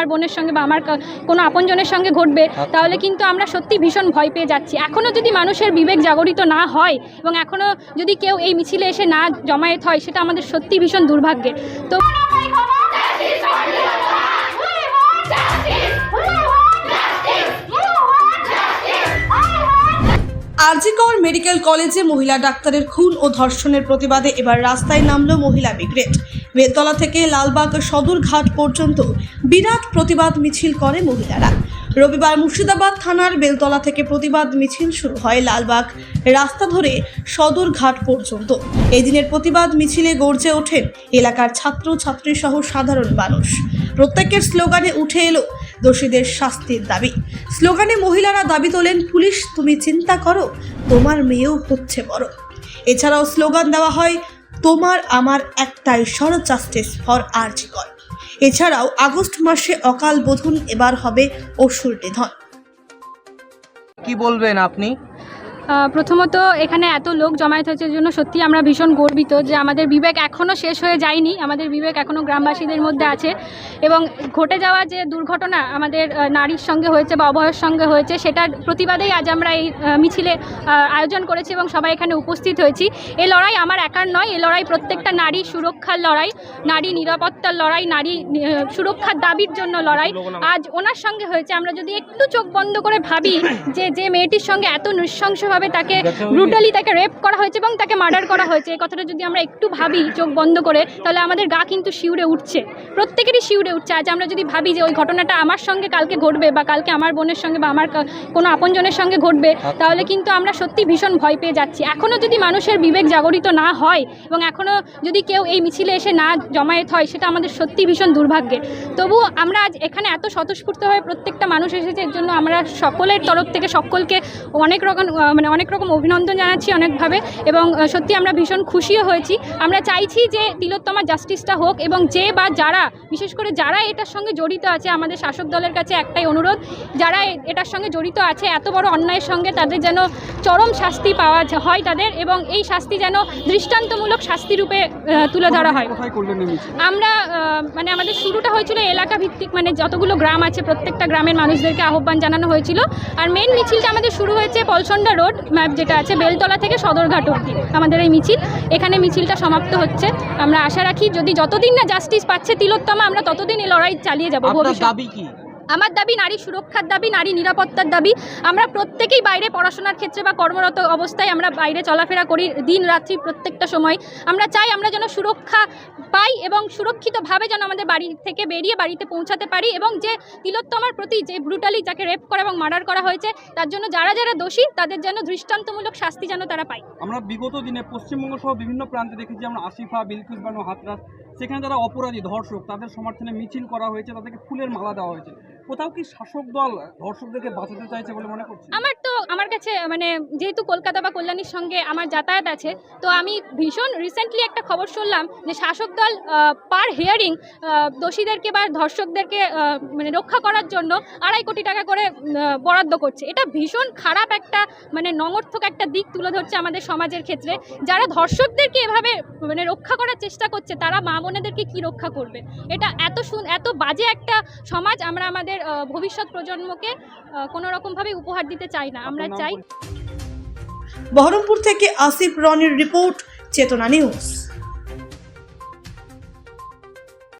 আমার বোনের সঙ্গে বা আমার কোনো আপনজনের সঙ্গে ঘটবে তাহলে কিন্তু আমরা সত্যি ভীষণ ভয় পেয়ে যাচ্ছি। এখনও যদি মানুষের বিবেক জাগরিত না হয় এবং এখনও যদি কেউ এই মিছিলে এসে না জমায়েত হয় সেটা আমাদের সত্যি ভীষণ দুর্ভাগ্যের। তো আরজিকর মেডিকেল কলেজে মহিলা ডাক্তারের খুন ও ধর্ষণের প্রতিবাদে এবার রাস্তায় নামলো মহিলা ব্রিগেড বেলতলা থেকে লালবাগ সদরঘাট পর্যন্ত বিরাট প্রতিবাদ মিছিল করে মহিলারা। রবিবার মুর্শিদাবাদ থানার বেলতলা থেকে প্রতিবাদ মিছিল শুরু হয় লালবাগ রাস্তা ধরে সদরঘাট পর্যন্ত। এই দিনের প্রতিবাদ মিছিলে গর্জে ওঠেন এলাকার ছাত্র, ছাত্রী সহ সাধারণ মানুষ। প্রত্যেকের স্লোগানে উঠে এলো দোষীদের শাস্তির দাবি। স্লোগানে মহিলারা দাবি তোলেন, পুলিশ, তুমি চিন্তা করো, তোমার মেয়েও হচ্ছে বড়। এছাড়াও স্লোগান দেওয়া হয় তোমার আমার একটাই সর জাস্টিস ফর আর্জিকর এছাড়াও আগস্ট মাসে অকাল বোধন এবার হবে অসুর নিধন। কি বলবেন আপনি? প্রথমত এখানে এত লোক জমায়েত হয়েছে জন্য সত্যি আমরা ভীষণ গর্বিত যে আমাদের বিবেক এখনও শেষ হয়ে যায়নি, আমাদের বিবেক এখনও গ্রামবাসীদের মধ্যে আছে এবং ঘটে যাওয়া যে দুর্ঘটনা আমাদের নারীর সঙ্গে হয়েছে বা অভয়ের সঙ্গে হয়েছে সেটার প্রতিবাদেই আজ আমরা এই মিছিলে আয়োজন করেছি এবং সবাই এখানে উপস্থিত হয়েছি। এই লড়াই আমার একার নয় এই লড়াই প্রত্যেকটা নারী সুরক্ষার লড়াই, নারী নিরাপত্তার লড়াই, নারী সুরক্ষার দাবির জন্য লড়াই। আজ ওনার সঙ্গে হয়েছে, আমরা যদি একটু চোখ বন্ধ করে ভাবি যে যে মেয়েটির সঙ্গে এত নৃশংসভাবে তাকে ব্রুটালি তাকে রেপ করা হয়েছে এবং তাকে মার্ডার করা হয়েছে, এই কথাটা যদি আমরা একটু ভাবি চোখ বন্ধ করে, তাহলে আমাদের গা কিন্তু শিউরে উঠছে। প্রত্যেকেরই শিউরে উঠছে। আজ আমরা যদি ভাবি যে ওই ঘটনাটা আমার সঙ্গে কালকে ঘটবে বা কালকে আমার বোনের সঙ্গে বা আমার কোনো আপনজনের সঙ্গে ঘটবে, তাহলে কিন্তু আমরা সত্যি ভীষণ ভয় পেয়ে যাচ্ছি। এখনও যদি মানুষের বিবেক জাগরিত না হয় এবং এখনও যদি কেউ এই মিছিলে এসে না জমায়েত হয়, সেটা আমাদের সত্যি ভীষণ দুর্ভাগ্যের। তবু আমরা আজ এখানে এত স্বতঃস্ফূর্তভাবে প্রত্যেকটা মানুষ এসেছে, এর জন্য আমরা সকলের তরফ থেকে সকলকে অনেক রকম মানে অনেক রকম অভিনন্দন জানাচ্ছি অনেকভাবে এবং সত্যি আমরা ভীষণ খুশিও হয়েছি। আমরা চাইছি যে তিলোত্তমা জাস্টিসটা হোক এবং যে বা যারা বিশেষ করে যারা এটার সঙ্গে জড়িত আছে আমাদের শাসক দলের কাছে একটাই অনুরোধ যারা এটার সঙ্গে জড়িত আছে এত বড় অন্যায়ের সঙ্গে তাদের যেন চরম শাস্তি পাওয়া হয় তাদের এবং এই শাস্তি যেন দৃষ্টান্তমূলক শাস্তি রূপে তুলে ধরা হয়। আমরা মানে আমাদের শুরুটা হয়েছিল এলাকা ভিত্তিক মানে যতগুলো গ্রাম আছে প্রত্যেকটা গ্রামের মানুষদেরকে আহ্বান জানানো হয়েছিল। আর মেন মিছিলটা আমাদের শুরু হয়েছে পলসন্ডা রোড ম্যাপ যেটা আছে বেলতলা থেকে সদরঘাট অব্দি আমাদের এই মিছিল। এখানে মিছিলটা সমাপ্ত হচ্ছে। আমরা আশা রাখি যদি যতদিন না জাস্টিস পাচ্ছে তিলোত্তমা আমরা ততদিন এই লড়াই চালিয়ে যাব ভবিষ্যৎ দাবি কি? আমার দাবি নারী সুরক্ষার দাবি, নারী নিরাপত্তার দাবি। আমরা প্রত্যেকেই বাইরে পড়াশোনার ক্ষেত্রে বা কর্মরত অবস্থায় আমরা বাইরে চলাফেরা করি দিন রাত্রি প্রত্যেকটা সময়। আমরা চাই আমরা যেন সুরক্ষা পাই এবং সুরক্ষিতভাবে যেন আমাদের বাড়ি থেকে বেরিয়ে বাড়িতে পৌঁছাতে পারি এবং যে তিলোত্তমার প্রতি যে ব্রুটালি যাকে রেপ করা এবং মার্ডার করা হয়েছে, তার জন্য যারা যারা দোষী, তাদের যেন দৃষ্টান্তমূলক শাস্তি যেন তারা পায়। আমরা বিগত দিনে পশ্চিমবঙ্গ সহ বিভিন্ন প্রান্তে দেখেছি আমরা আসিফা, বিলকুস বানু, হাতরাস, সেখানে যারা অপরাধী, ধর্ষক, তাদের সমর্থনে মিছিল করা হয়েছে, তাদেরকে ফুলের মালা দেওয়া হয়েছে। কোথাও কি শাসক দল ধর্ষকদেরকে বাঁচাতে চাইছে বলে মনে করছে আমার তো, আমার কাছে মানে যেহেতু কলকাতা বা কল্যাণীর সঙ্গে আমার যাতায়াত আছে, তো আমি ভীষণ রিসেন্টলি একটা খবর শুনলাম যে শাসক দল পার হিয়ারিং দোষীদেরকে বা ধর্ষকদেরকে মানে রক্ষা করার জন্য আড়াই কোটি টাকা করে বরাদ্দ করছে। এটা ভীষণ খারাপ একটা মানে নঙর্থক একটা দিক তুলে ধরছে আমাদের সমাজের ক্ষেত্রে। যারা ধর্ষকদেরকে এভাবে মানে রক্ষা করার চেষ্টা করছে, তারা মা বোনেদেরকে কি রক্ষা করবে? এটা এত সুন এত বাজে একটা সমাজ আমরা আমাদের ভবিষ্যৎ প্রজন্মকে কোনো রকমভাবে উপহার দিতে চাই না। আমরা চাই বহরমপুর থেকে আসিফ রনির রিপোর্ট চেতনা নিউজ।